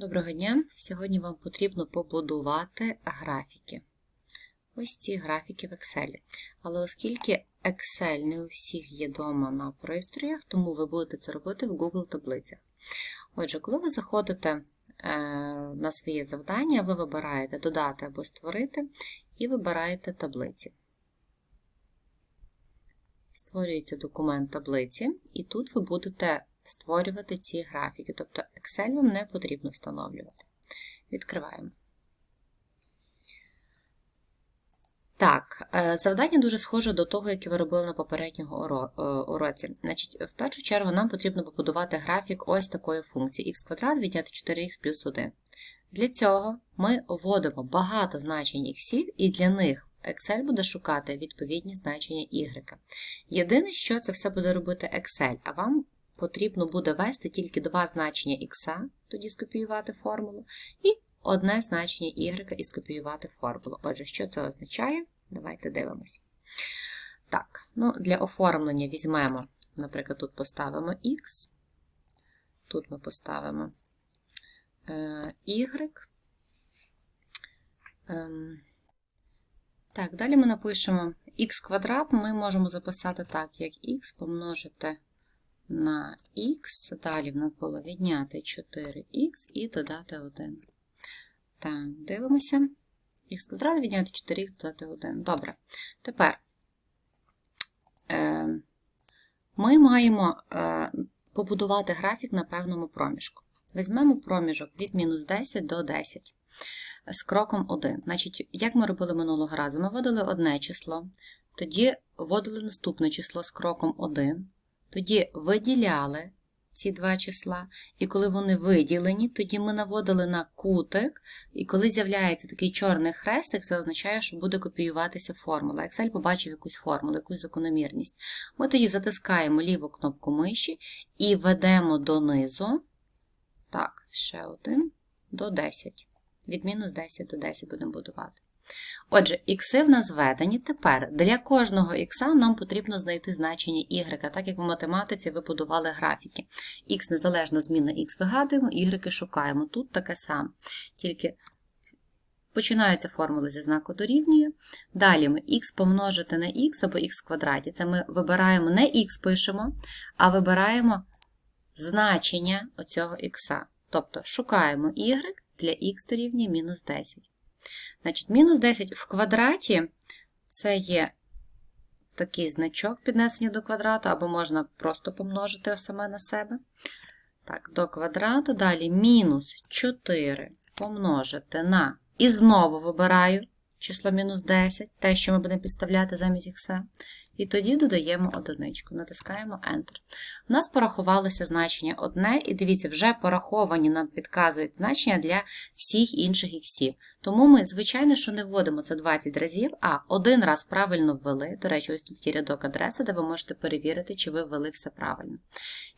Доброго дня! Сьогодні вам потрібно побудувати графіки. Ось ці графіки в Excel. Але оскільки Excel не у всіх є вдома на пристроях, тому ви будете це робити в Google таблицях. Отже, коли ви заходите е, на своє завдання, ви вибираєте Додати або Створити і вибираєте таблиці. Створюється документ таблиці, і тут ви будете створювати ці графіки. Тобто Excel вам не потрібно встановлювати. Відкриваємо. Так, е, завдання дуже схоже до того, яке ви робили на попереднього е, уроці. Значить, В першу чергу нам потрібно побудувати графік ось такої функції x квадрат відняти 4х плюс 1. Для цього ми вводимо багато значень x, і для них Excel буде шукати відповідні значення y. Єдине, що це все буде робити Excel, а вам потрібно буде ввести тільки два значення х, тоді скопіювати формулу, і одне значення y і скопіювати формулу. Отже, що це означає? Давайте дивимось. Так, ну, для оформлення візьмемо, наприклад, тут поставимо x, тут ми поставимо е, y. Ем, так, далі ми напишемо х квадрат, ми можемо записати так, як х помножити на х, далі в нас було відняти 4х і додати 1. Так, дивимося. Х квадрат відняти 4х додати 1. Добре. Тепер е, ми маємо е, побудувати графік на певному проміжку. Візьмемо проміжок від мінус 10 до 10 з кроком 1. Значить, як ми робили минулого разу? Ми вводили одне число, тоді вводили наступне число з кроком 1. Тоді виділяли ці два числа, і коли вони виділені, тоді ми наводили на кутик, і коли з'являється такий чорний хрестик, це означає, що буде копіюватися формула. Excel побачив якусь формулу, якусь закономірність. Ми тоді затискаємо ліву кнопку миші і ведемо донизу, так, ще один, до 10. Від мінус 10 до 10 будемо будувати. Отже, ікси в нас введені. Тепер для кожного ікса нам потрібно знайти значення y, так як в математиці ви будували графіки. Х незалежна зміна х вигадуємо, y шукаємо. Тут таке саме. Тільки починаються формули зі знаку дорівнює. Далі ми х помножити на х або х в квадраті. Це ми вибираємо не х пишемо, а вибираємо значення оцього х. Тобто шукаємо y для х дорівнює мінус 10. Значить, мінус 10 в квадраті це є такий значок піднесення до квадрату, або можна просто помножити саме на себе. Так, до квадрату. Далі мінус 4 помножити на. І знову вибираю число мінус 10, те, що ми будемо підставляти замість х. І тоді додаємо одиничку, натискаємо Enter. У нас порахувалося значення одне, і дивіться, вже пораховані нам підказують значення для всіх інших іксів. Тому ми, звичайно, що не вводимо це 20 разів, а один раз правильно ввели. До речі, ось тут є рядок адреси, де ви можете перевірити, чи ви ввели все правильно.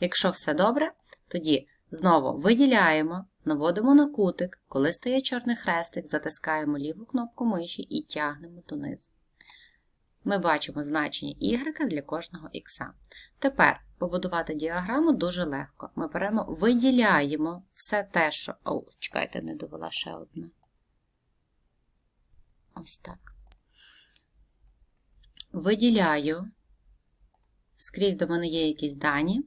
Якщо все добре, тоді знову виділяємо. Наводимо на кутик, коли стає чорний хрестик, затискаємо ліву кнопку миші і тягнемо донизу. Ми бачимо значення y для кожного х. Тепер побудувати діаграму дуже легко. Ми беремо, виділяємо все те, що. О, чекайте, не довела ще одне. Ось так. Виділяю, скрізь до мене є якісь дані.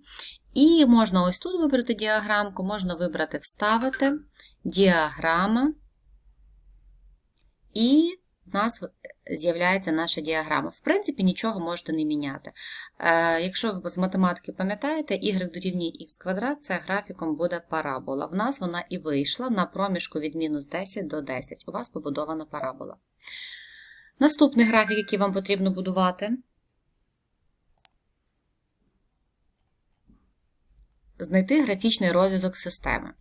І можна ось тут вибрати діаграмку, можна вибрати Вставити, діаграма. І у нас з'являється наша діаграма. В принципі, нічого можете не міняти. Е, якщо ви з математики пам'ятаєте, y дорівнює х квадрат, це графіком буде парабола. В нас вона і вийшла на проміжку від мінус 10 до 10. У вас побудована парабола. Наступний графік, який вам потрібно будувати. Знайти графічний розв'язок системи.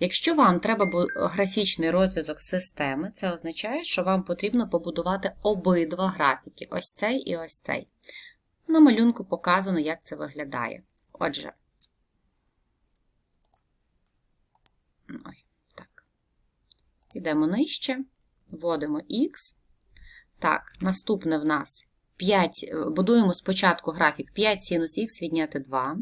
Якщо вам треба графічний розв'язок системи, це означає, що вам потрібно побудувати обидва графіки ось цей і ось цей. На малюнку показано, як це виглядає. Отже, ой, так. Йдемо нижче, вводимо Х. Так, наступне в нас 5, будуємо спочатку графік 5 синус х відняти 2.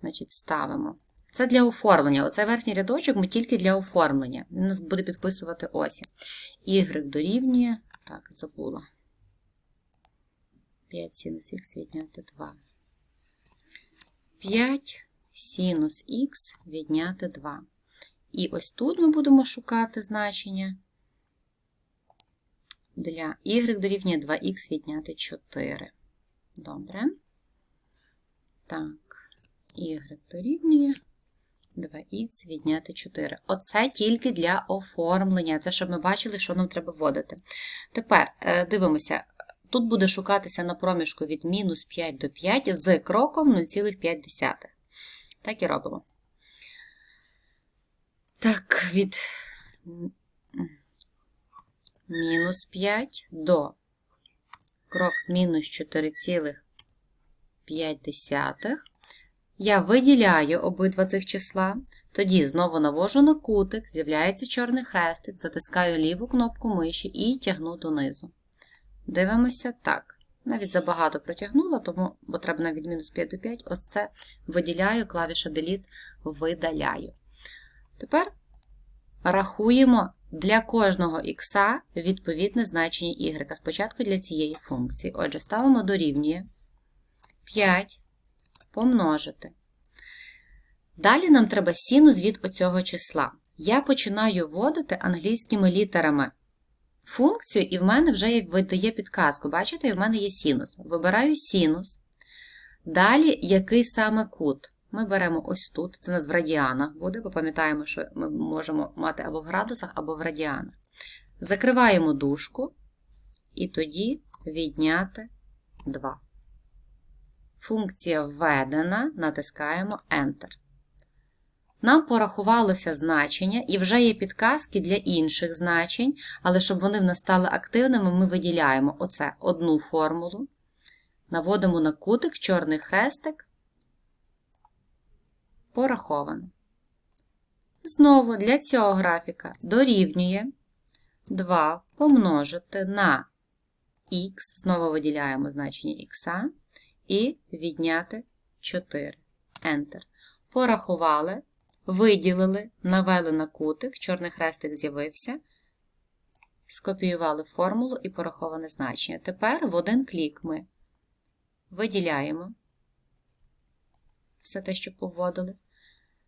Значить, ставимо Це для оформлення. Оцей верхній рядочок ми тільки для оформлення. Він нас буде підписувати осі. Y дорівнює. Так, забула. 5 синус х відняти 2. 5 синус х відняти 2. І ось тут ми будемо шукати значення для y дорівнює 2х відняти 4. Добре. Так, y дорівнює 2х відняти 4. Оце тільки для оформлення. Це щоб ми бачили, що нам треба вводити. Тепер е, дивимося. Тут буде шукатися на проміжку від мінус 5 до 5 з кроком 0,5. Так і робимо. Так, від мінус 5 до крок мінус 4,5. Я виділяю обидва цих числа. Тоді знову навожу на кутик, з'являється чорний хрестик, затискаю ліву кнопку миші і тягну донизу. Дивимося так. Навіть забагато протягнула, тому, бо треба навіть мінус 5 до 5, ось це виділяю, клавіша Delete видаляю. Тепер рахуємо для кожного х відповідне значення y. Спочатку для цієї функції. Отже, ставимо дорівнює 5 помножити. Далі нам треба синус від оцього числа. Я починаю вводити англійськими літерами функцію, і в мене вже видає підказку. Бачите, і в мене є синус. Вибираю синус. Далі який саме кут? Ми беремо ось тут, це у нас в радіанах буде, бо пам'ятаємо, що ми можемо мати або в градусах, або в радіанах. Закриваємо дужку і тоді відняти 2. Функція введена, натискаємо Enter. Нам порахувалося значення, і вже є підказки для інших значень, але щоб вони в нас стали активними, ми виділяємо оце одну формулу, наводимо на кутик чорний хрестик, пораховано. Знову для цього графіка дорівнює 2 помножити на х, знову виділяємо значення х, і відняти 4. Enter. Порахували, виділили, навели на кутик, чорний хрестик з'явився, скопіювали формулу і пораховане значення. Тепер в один клік ми виділяємо все те, що поводили.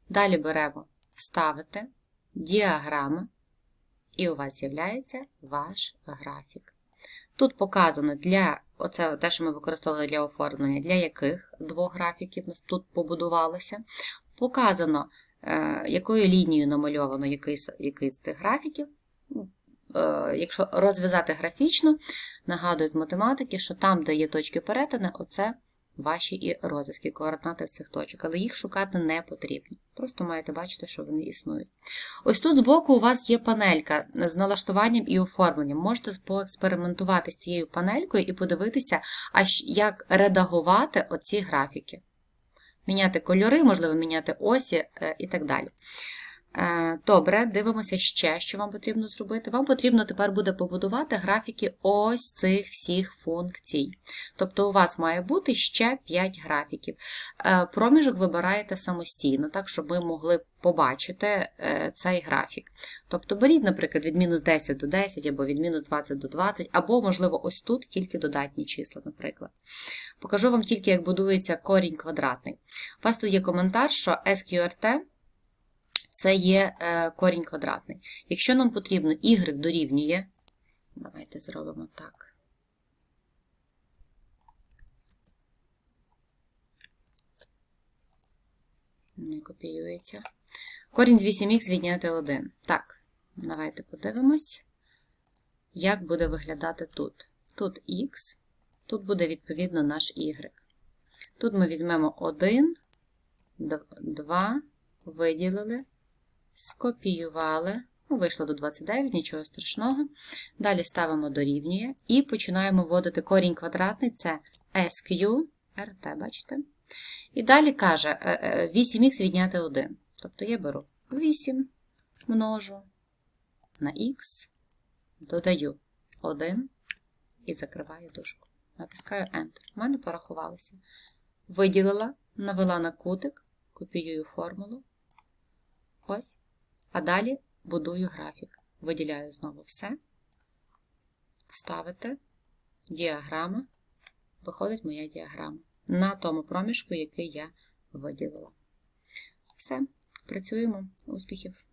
Далі беремо Вставити, діаграма, і у вас з'являється ваш графік. Тут показано для оце те, що ми використовували для оформлення, для яких двох графіків нас тут побудувалося. Показано, е, якою лінією намальовано який, який з цих графіків. Е, якщо розв'язати графічно, нагадують математики, що там, де є точки перетину, оце ваші і розв'язки, координати цих точок, але їх шукати не потрібно. Просто маєте бачити, що вони існують. Ось тут збоку у вас є панелька з налаштуванням і оформленням. Можете поекспериментувати з цією панелькою і подивитися, як редагувати оці графіки. Міняти кольори, можливо, міняти осі е, і так далі. Е, добре, дивимося ще, що вам потрібно зробити. Вам потрібно тепер буде побудувати графіки ось цих всіх функцій. Тобто, у вас має бути ще 5 графіків. Е, проміжок вибираєте самостійно, так, щоб ви могли побачити е, цей графік. Тобто, беріть, наприклад, від мінус 10 до 10, або від мінус 20 до 20, або, можливо, ось тут тільки додатні числа, наприклад. Покажу вам тільки, як будується корінь квадратний. У вас тут є коментар, що SQRT це є е, корінь квадратний. Якщо нам потрібно y дорівнює, давайте зробимо так. Не копіюється. Корінь з 8х відняти 1. Так, давайте подивимось, як буде виглядати тут. Тут х, тут буде відповідно наш y. Тут ми візьмемо 1, 2, виділили скопіювали, ну, вийшло до 29, нічого страшного. Далі ставимо дорівнює і починаємо вводити корінь квадратний це SQ, RT, бачите? І далі каже 8х е, е, відняти 1. Тобто я беру 8 множу на х, додаю 1 і закриваю дужку. Натискаю Enter. У мене порахувалося. Виділила, навела на кутик, копіюю формулу Ось. А далі будую графік. Виділяю знову все. Вставити. Діаграма. Виходить моя діаграма. На тому проміжку, який я виділила. Все, працюємо. Успіхів!